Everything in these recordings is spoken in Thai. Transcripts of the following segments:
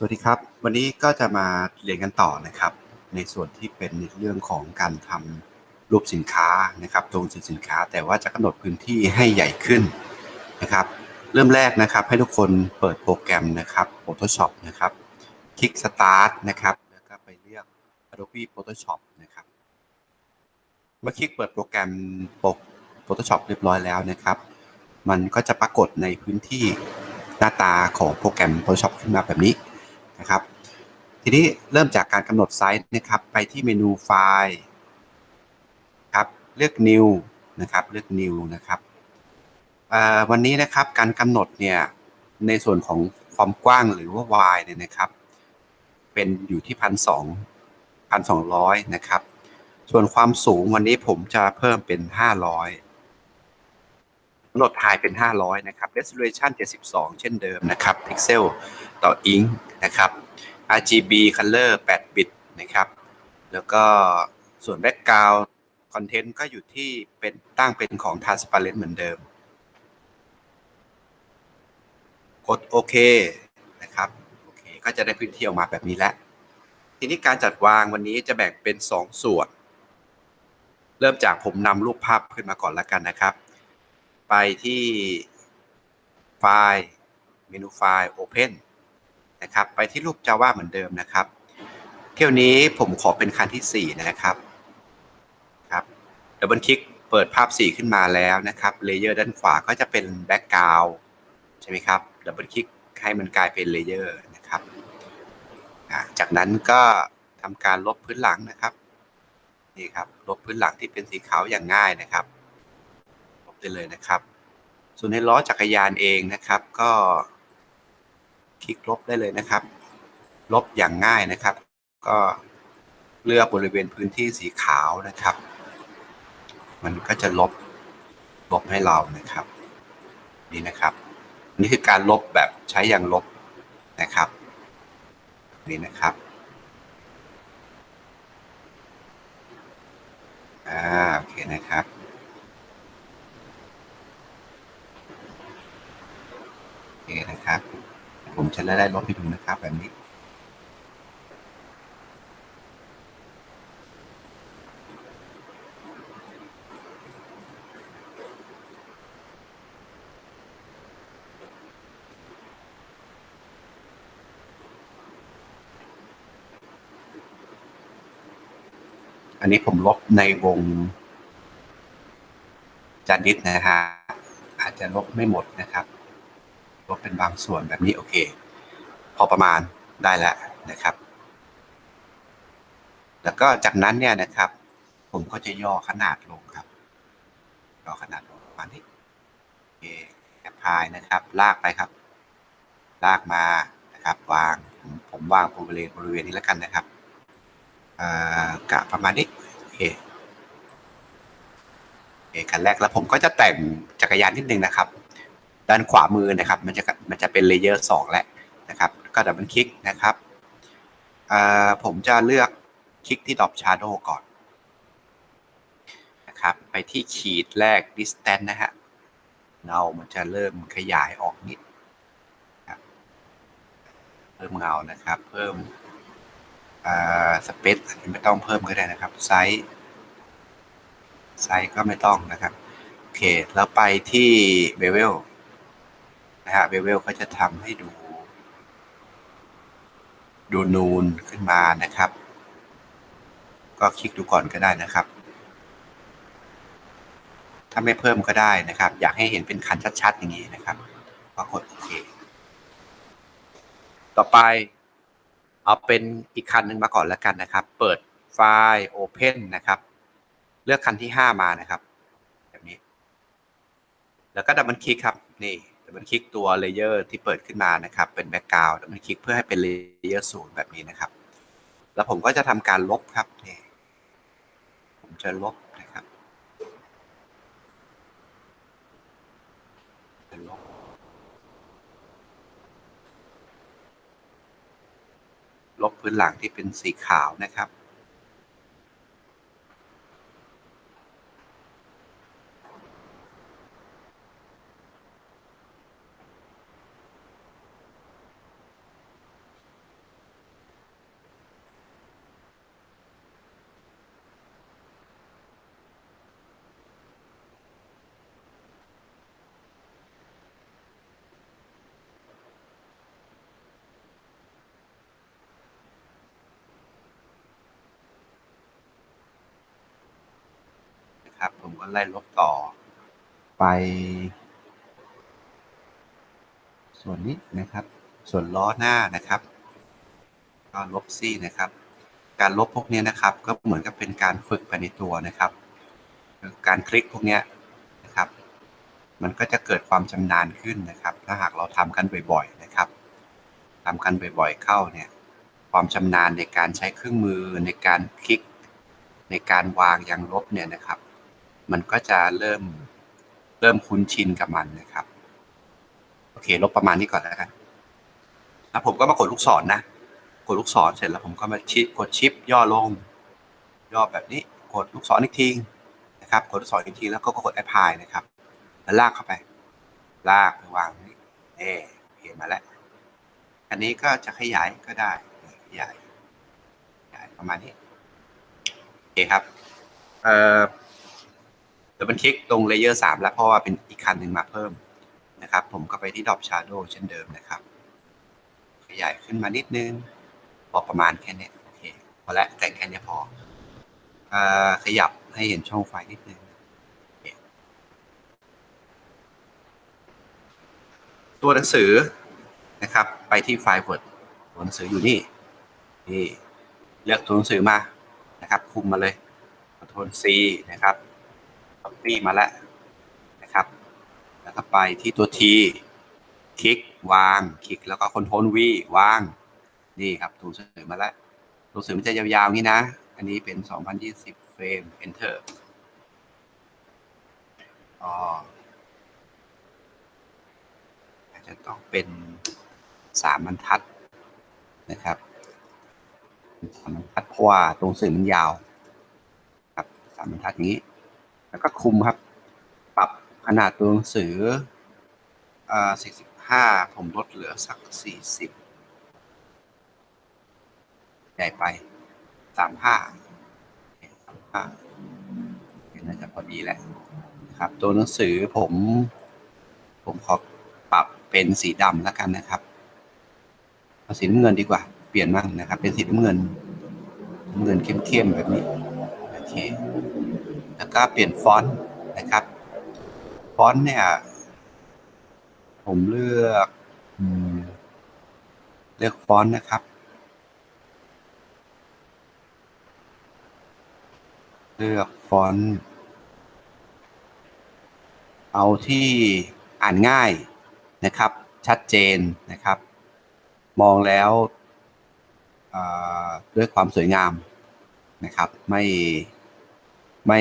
สวัสดีครับ วันนี้ก็จะมาเรียนกันต่อนะครับ ในส่วนที่เป็นเรื่องของการทำรูปสินค้านะครับตรงสินค้า แต่ว่าจะกำหนดพื้นที่ให้ใหญ่ขึ้นนะครับ เริ่มแรกนะครับให้ทุกคนเปิดโปรแกรมนะครับ Photoshop นะครับ คลิก Start นะครับ แล้วก็ไปเลือก Adobe Photoshop นะครับ เมื่อคลิกเปิดโปรแกรมปก Photoshop เรียบร้อยแล้วนะครับ มันก็จะปรากฏในพื้นที่หน้าตาของโปรแกรม Photoshop ขึ้นมาแบบนี้ นะครับ ทีนี้เริ่มจากการกำหนดไซส์นะครับ ไปที่เมนูไฟล์ครับเลือก New นะครับ เลือก New นะครับวันนี้นะครับการกำหนดเนี่ยในส่วนของความกว้างหรือว่า y เนี่ยนะครับ เป็นอยู่ที่พันสองพันสองร้อยนะครับ ส่วนความสูงวันนี้ผมจะเพิ่มเป็นห้าร้อยำหนดไฮเป็น 500 นะครับ resolution 72 เช่นเดิมนะครับ pixel ต่อ ink นะครับ RGB color 8 bit นะครับ แล้วก็ส่วน background content ก็อยู่ที่เป็นตั้งเป็นของ transparent เหมือนเดิม กดโอเคนะครับโอเคก็จะได้พื้นที่ออกมาแบบนี้แล้ว ทีนี้การจัดวางวันนี้จะแบ่งเป็น 2 ส่วน เริ่มจากผมนำรูปภาพขึ้นมาก่อนแล้วกันนะครับ ไปที่ไฟล์เมนูไฟล์ Open นะครับ ไปที่รูป Java เหมือนเดิมนะครับ เที่ยวนี้ผมขอเป็นคันที่ 4 นะครับครับดับเบิลคลิกเปิดภาพ 4 ขึ้นมาแล้วนะครับเลเยอร์ด้านขวาก็จะเป็นแบ็กกราวใช่ไหมครับดับเบิลคลิกให้มันกลายเป็นเลเยอร์นะครับจากนั้นก็ทำการลบพื้นหลังนะครับนี่ครับลบพื้นหลังที่เป็นสีขาวอย่างง่ายนะครับ ได้เลยนะครับ ส่วนในล้อจักรยานเองนะครับ ก็ คลิกลบได้เลยนะครับ ลบอย่างง่ายนะครับ ก็เลือกบริเวณพื้นที่สีขาวนะครับ มันก็จะลบลบให้เรานะครับ นี่นะครับ นี่คือการลบแบบใช้อย่างลบนะครับ นี่นะครับอ่าโอเคนะครับ โอ เคนะครับ ผมจะได้ลบให้ดูนะครับแบบนี้ อันนี้ผมลบในวงจานดิสนะฮะอาจจะลบไม่หมดนะครับ ลบเป็นบางส่วนแบบนี้โอเค พอประมาณได้แล้วนะครับ แล้วก็จากนั้นเนี่ยนะครับ ผมก็จะย่อขนาดลงครับย่อขนาดลงประมาณนี้โอเคแอปพลายนะครับ ลากไปครับ ลากมานะครับ วางผมผมวางบริเวณบริเวณนี้แล้วกันนะครับกะประมาณนี้โอเคโอเคคันแรกแล้วผมก็จะแต่งจักรยานนิดนึงนะครับ ด้านขวามือนะครับมันจะมันจะเป็นเลเยอร์สองแล้วนะครับก็ดับเบิลคลิกนะครับผมจะเลือกคลิกที่ดอปชาร์โดก่อนนะครับไปที่ขีดแรก distance นะฮะเงามันจะเริ่มขยายออกนิดเพิ่มเงานะครับ เพิ่มสเปซไม่ต้องเพิ่มก็ได้นะครับไซส์ไซส์ก็ไม่ต้องนะครับ โอเค แล้วไปที่เบเวล นะฮะเบเวลก็จะทำให้ดู ดูนูนขึ้นมานะครับ ก็คลิกดูก่อนก็ได้นะครับ ถ้าไม่เพิ่มก็ได้นะครับ อยากให้เห็นเป็นคันชัดๆ อย่างนี้นะครับก็กดโอเค ต่อไปเอาเป็นอีกคันหนึ่งมาก่อนแล้วกันนะครับ เปิดไฟล์ Open นะครับ เลือกคันที่ 5 มานะครับ แบบนี้ แล้วก็ดับเบิลคลิกครับ นี่ ดับเบิลคลิกตัวเลเยอร์ที่เปิดขึ้นมานะครับ เป็นแบ็กกราวด์ดับเบิลคลิกเพื่อให้เป็นเลเยอร์ศูนย์แบบนี้นะครับ แล้วผมก็จะทำการลบครับนี่ผมจะลบนะครับลบลบพื้นหลังที่เป็นสีขาวนะครับ นะครับ ผมก็ไล่ลบต่อ ไป ส่วนนี้นะครับ ส่วนล้อหน้านะครับก็ลบซี่นะครับ การลบพวกนี้นะครับ ก็เหมือนกับเป็นการฝึกไปในตัวนะครับ การคลิกพวกนี้นะครับ มันก็จะเกิดความชำนาญขึ้นนะครับ ถ้าหากเราทำกันบ่อย ๆ นะครับทำกันบ่อย ๆ เข้าเนี่ยความชำนาญในการใช้เครื่องมือในการคลิกในการวางยางลบเนี่ยนะครับ มันก็จะเริ่มเริ่มคุ้นชินกับมันนะครับ โอเค ลบประมาณนี้ก่อนแล้วกันแล้วผมก็มากดลูกศรนนะ กดลูกศรเสร็จแล้วผมก็มาชิปกดชิปย่อลง ย่อแบบนี้ กดลูกศรอีกทีนะครับ กดลูกศรอีกทีแล้วก็กดแอปพลายนะครับ แล้วลากเข้าไป ลากไปวางนี่เอเห็นมาแล้ว อันนี้ก็จะขยายก็ได้ ขยาย ขยายประมาณนี้ โอเคครับ เอ่อ ดี๋ยวมันคลิกตรงเลเยอร์สามแล้วเพราะว่าเป็นอีกคันหนึ่งมาเพิ่มนะครับ ผมก็ไปที่ดอ p ชาร์โดเช่นเดิมนะครับ ขยายขึ้นมานิดนึงพอประมาณแค่นี้โอเคพอแล้วแต่งแค่นี้พออขยับให้เห็นช่องไฟนิดนึงตัวหนังสือนะครับ ไปที่ไฟล์ Word ตัวหนังสืออยู่นี่นี่เลือกตัวหนังสือมานะครับ คุมมาเลยคอนโทรล C นะครับ copy มาแล้วนะครับ แล้วก็ไปที่ตัว T คลิกวางคลิกแล้วก็คอนโทรล V วาง นี่ครับตัวหนังสือมาแล้วตัวหนังสือมันจะยาวๆงี้นะ อันนี้เป็น 2020 เฟรม enter อ๋ออาจจะต้องเป็นสามบรรทัดนะครับสามบรรทัดเพราะว่าตรงสื่อมันยาว ครับสามบรรทัดอย่างนี้ แล้วก็คุมครับ ปรับขนาดตัวหนังสืออ่า45ผมลดเหลือสัก40ใหญ่ไป35 35น่าจะพอดีแหละครับตัวหนังสือผม ผมขอปรับเป็นสีดำแล้วกันนะครับเอาสีน้ำเงินดีกว่า เปลี่ยนมั่งนะครับ เป็นสีน้ำเงินน้ำเงินเข้มๆแบบนี้ เค แล้วก็เปลี่ยนฟอนต์นะครับ ฟอนต์เนี่ย ผมเลือกเลือกฟอนต์นะครับ เลือกฟอนต์ เอาที่อ่านง่ายนะครับ ชัดเจนนะครับ มองแล้วด้วยความสวยงามนะครับ ไม่ ไม่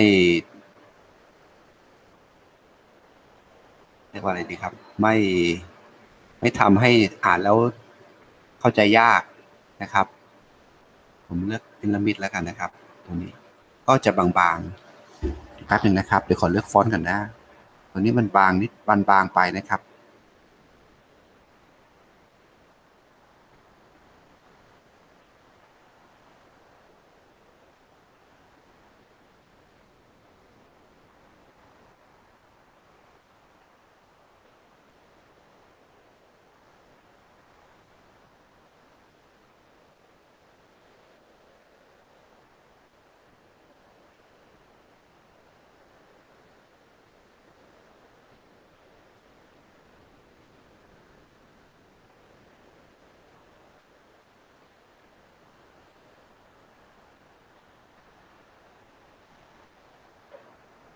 เรียกว่าอะไรดีครับ ไม่ไม่ทำให้อ่านแล้วเข้าใจยากนะครับ ผมเลือกพิรามิดแล้วกันนะครับ ตัวนี้ก็จะบางๆแป๊บหนึ่งนะครับเดี๋ยวขอเลือกฟอนต์ก่อนนะตัวนี้มันบางนิดบานบางไปนะครับ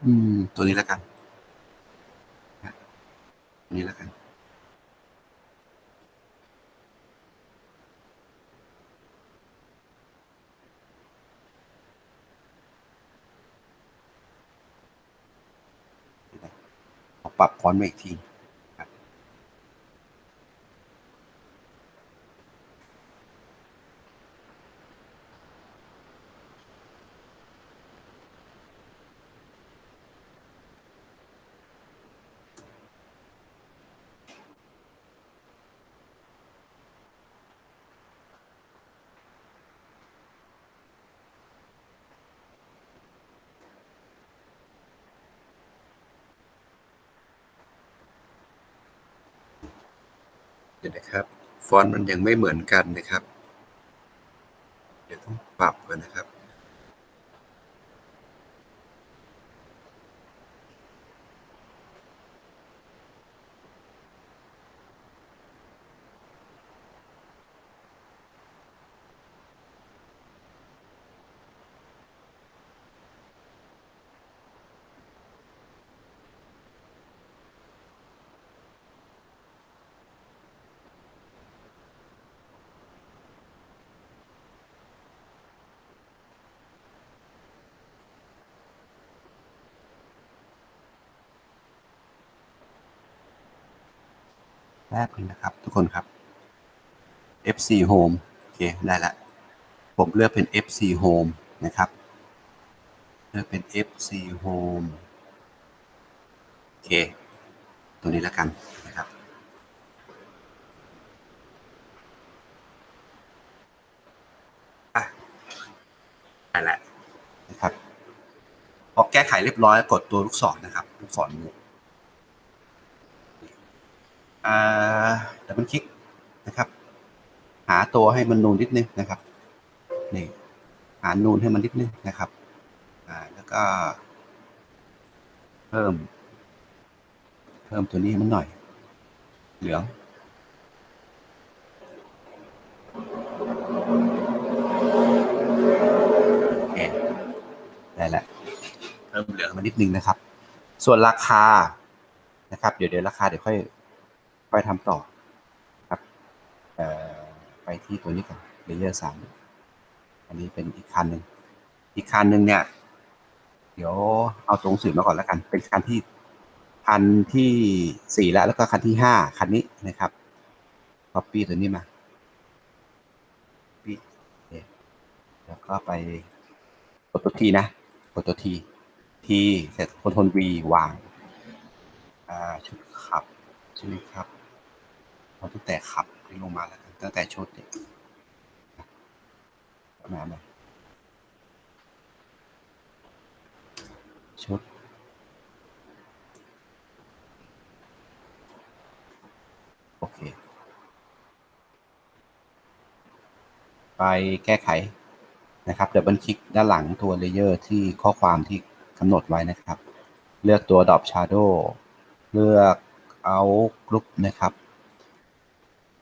อืม ตัวนี้แล้วกันนี้แล้วกัน ปรับฟอนต์มาอีกที นะครับ ฟอนต์มันยังไม่เหมือนกันนะครับ เดี๋ยวต้องปรับก่อนนะครับ แป๊บนึงนะครับ ทุกคนครับ FC Home โอเค ได้ละ ผมเลือกเป็น FC Home นะครับ เลือกเป็น FC Home โอเค ตัวนี้แล้วกันนะครับ อะได้ล้วนะครับพอแก้ไขเรียบร้อยกดตัวลูกศรนะครับ ลูกศรนี้ ดับเบิลคลิกนะครับ หาตัวให้มันนูนนิดนึงนะครับนี่หานูนให้มันนิดนึงนะครับอ่าแล้วก็ เพิ่ม เพิ่มตัวนี้มันหน่อย เหลืองโอเคได้แล้วเพิ่มเหลืองมานิดนึงนะครับ ส่วนราคานะครับ เดี๋ยวเดี๋ยวราคาเดี๋ยวค่อย ค่อยทำต่อครับเอ่อไปที่ตัวนี้ก่อนเลเยอร์สามอันนี้เป็นอีกคันหนึ่งอีกคันหนึ่งเนี่ย เดี๋ยวเอาตรงสื่อมาก่อนแล้วกัน เป็นคันที่คันที่สี่แล้วแล้วก็คันที่ห้าคันนี้นะครับ copy ตัวนี้มา copy โอเคแล้วก็ไปกดตัวทีนะกดตัวทีทีเสร็จคนทรล V วาง อ่าชุดขับใช่ไหมครับ เอาตั้งแต่ขับลงมาแล้วตั้งแต่ชุดเนี่ยมาไหมชุดโอเค ไปแก้ไขนะครับเดี๋ยวบันคลิกด้านหลังตัวเลเยอร์ที่ข้อความที่กำหนดไว้นะครับ เลือกตัว Drop Shadow เลือกเอากรุ๊ปนะครับ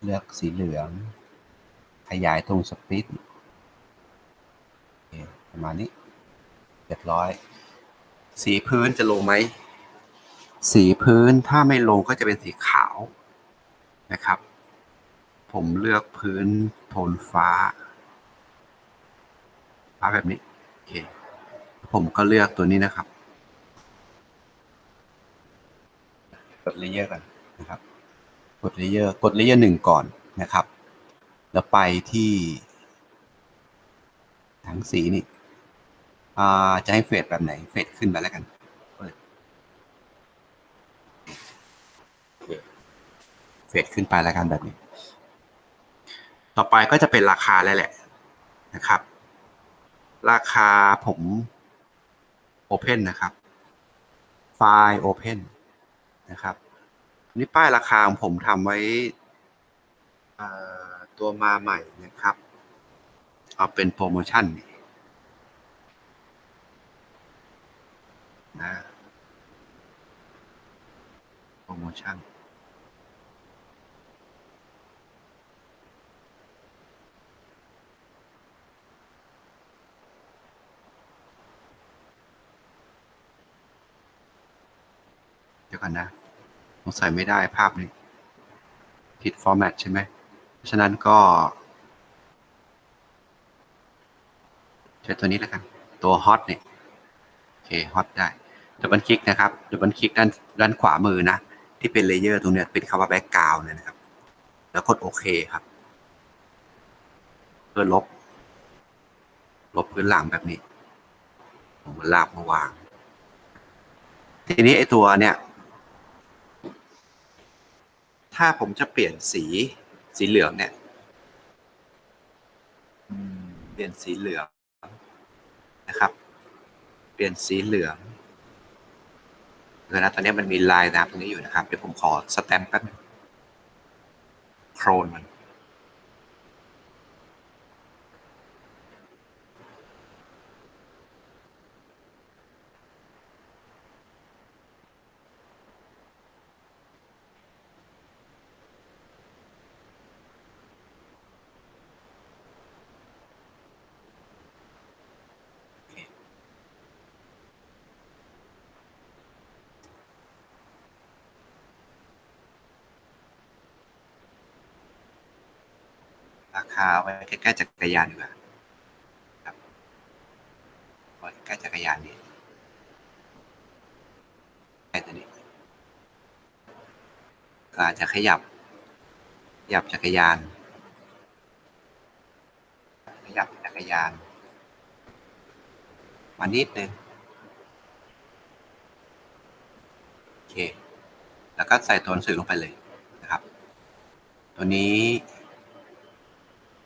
เลือกสีเหลือง ขยายตรงสปีดประมาณนี้เรียบร้อย สีพื้นจะลงไหม สีพื้นถ้าไม่ลงก็จะเป็นสีขาวนะครับ ผมเลือกพื้นโทนฟ้า ฟ้าแบบนี้โอเคผมก็เลือกตัวนี้นะครับกดเลเยอร์กันนะครับ กดเลเยอร์กดเลเยอร์หนึ่งก่อนนะครับ แล้วไปที่ถังสีนี่าจะให้เฟดแบบไหน เฟดขึ้นไปแล้วกันเปิดเฟดขึ้นไปแล้วกันแบบนี้ ต่อไปก็จะเป็นราคาแล้วแหละนะครับ ราคาผม Open นะครับ ไฟล์ Open นะครับ นี่ป้ายราคาของผมทำไว้ตัวมาใหม่นะครับ เอาเป็นโปรโมชั่นนะโปรโมชั่นเดี๋ยวกันนะ ผมใส่ไม่ได้ภาพนี้ ผิดฟอร์แมตใช่ไหมเพราะฉะนั้นก็ใช้ตัวนี้แล้วกัน ตัวฮอตเนี่ยโอเคฮอตได้ดับเบิลคลิกนะครับดับเบิลคลิกด้านด้านขวามือนะ ที่เป็นเลเยอร์ตรงเนี้ยเป็นคำว่าแบ็กกราวน์เนี่ยนะครับ แล้วกดโอเคครับ เพื่อลบ ลบพื้นหลังแบบนี้ผมลากมาวาง ทีนี้ไอตัวเนี่ย ถ้าผมจะเปลี่ยนสีสีเหลืองเนี่ยเปลี่ยนสีเหลืองนะครับ เปลี่ยนสีเหลืองเดี๋ยนะตอนนี้มันมีลายน้ำตรงนี้อยู่นะครับ เดี๋ยวผมขอสแตมป์แป๊บนึงโครนมัน คาเอาไว้ใกล้ๆจักรยานดีกว่าครับไว้ใกล้จักรยานนี่ใกล้ตัวนี้ก็อาจจะขยับ ขยับจักรยาน ขยับจักรยาน มานิดนึงโอเค แล้วก็ใส่ตัวหนังสือลงไปเลยนะครับ ตัวนี้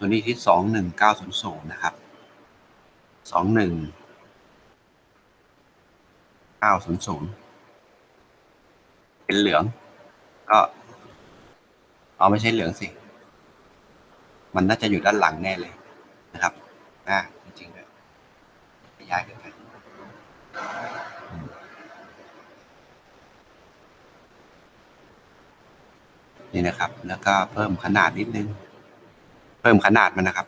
ตัวนี้ที่สองหนึ่งเก้าศูนย์ศูนย์นะครับสองหนึ่งเก้าศูนย์ศูนย์เป็นเหลือง ก็เอาไม่ใช่เหลืองสิ มันน่าจะอยู่ด้านหลังแน่เลยนะครับอ่าจริงๆด้วยย้ายกันไปนี่นะครับ แล้วก็เพิ่มขนาดนิดนึง เพิ่มขนาดมันนะครับ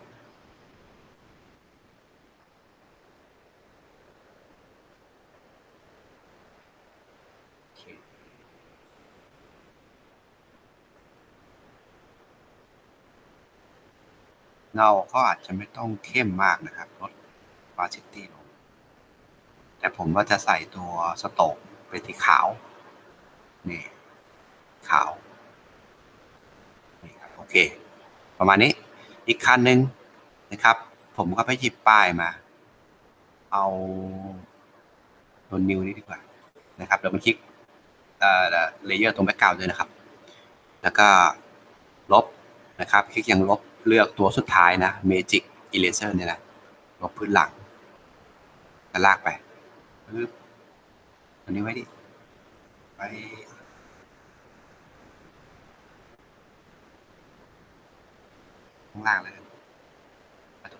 เงาก็อาจจะไม่ต้องเข้มมากนะครับลด opacity ลง แต่ผมว่าจะใส่ตัวสโตกเป็นสีขาว นี่ ขาว นี่ครับ โอเค ประมาณนี้ อีกคันหนึ่งนะครับ ผมก็ไปหยิบป้ายมา เอาตัวนิวนี่ดีกว่านะครับเดี๋ยวมันคลิกเลเยอร์ตรงแบ็กกราวด์ด้วยนะครับ แล้วก็ลบนะครับ คลิกยังลบเลือกตัวสุดท้ายนะ Magic Eraser เนี่ยนะลบพื้นหลังแล้วลากไปปึ๊บอันนี้ไว้ดิไป ข้างล่างเลย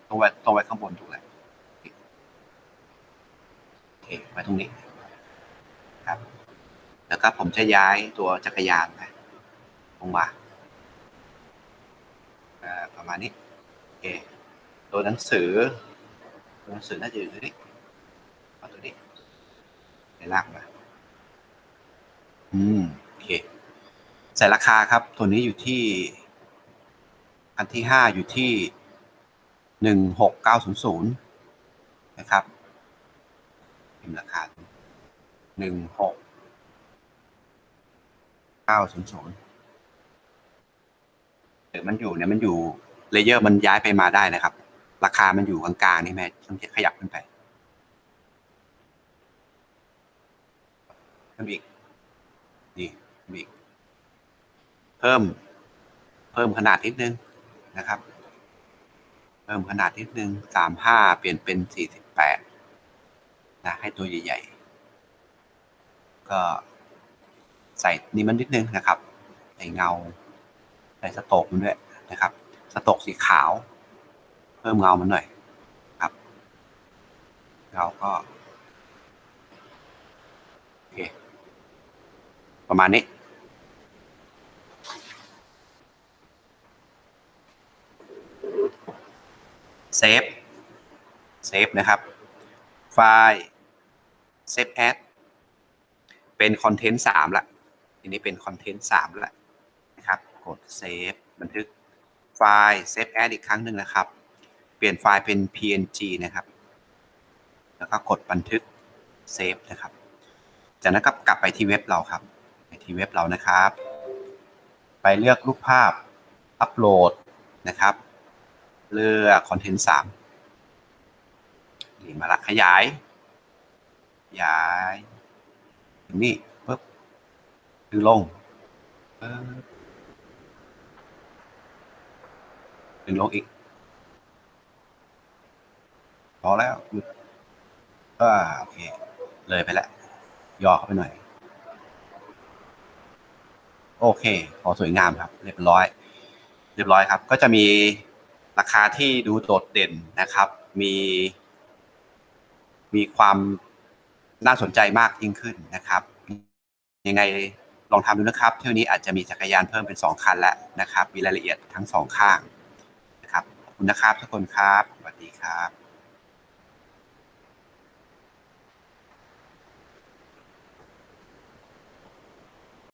ตรงไว้ตรงไว้ข้างบนถูกแล้วโอเคไว้ตรงนี้ครับ แล้วก็ผมจะย้ายตัวจักรยานนะลงมาอ่าประมาณนี้โอเคตัวหนังสือตัวหนังสือน่าจะอยู่ตรงนี้เอาตัวนี้ไปลากมาอืมโอเคใส่ราคาครับ ตัวนี้อยู่ที่ อันที่ห้าอยู่ที่หนึ่งหกเก้าศูนย์ศูนย์นะครับพิมพ์ราคาหนึ่งหกเก้าศูนย์ศูนย์หรือมันอยู่เนี่ยมันอยู่เลเยอร์มันย้ายไปมาได้นะครับ ราคามันอยู่กลางๆนี่แม่ต้องขยับขึ้นไปขึ้นอีกนี่อีก เพิ่ม เพิ่มขนาดนิดนึง นะครับ เพิ่มขนาดนิดนึงสามห้าเปลี่ยนเป็นสี่สิบแปดนะให้ตัวใหญ่ๆ ก็ใส่นี่มันนิดนึงนะครับ ใส่เงา ใส่สโตกมันด้วยนะครับ สโตกสีขาว เพิ่มเงามันหน่อยครับ เงาก็โอเคประมาณนี้ เซฟเซฟนะครับ ไฟล์เซฟแอดเป็นคอนเทนต์สามละทีนี้เป็นคอนเทนต์สามละนะครับ กดเซฟบันทึกไฟล์เซฟแอดอีกครั้งหนึ่งนะครับ เปลี่ยนไฟล์เป็น png นะครับ แล้วก็กดบันทึกเซฟนะครับ จากนั้นก็กลับไปที่เว็บเราครับ ไปที่เว็บเรานะครับ ไปเลือกรูปภาพอัปโหลดนะครับ เลือกคอนเทนต์สามนี่มาละขยาย ขยายถึงนี่ปุ๊บดึงลงปึ๊บดึงลงอีกพอแล้วหยุดอ่าโอเค เลยไปแล้วย่อเข้าไปหน่อย โอเค พอสวยงามครับ เรียบร้อย เรียบร้อยครับ ก็จะมี ราคาที่ดูโดดเด่นนะครับ มี มีความน่าสนใจมากยิ่งขึ้นนะครับ ยังไงลองทำดูนะครับ เที่ยวนี้อาจจะมีจักรยานเพิ่มเป็น 2 คันแล้วนะครับ มีรายละเอียดทั้งสองข้างนะครับขอบคุณนะครับทุกคนครับสวัสดีครับ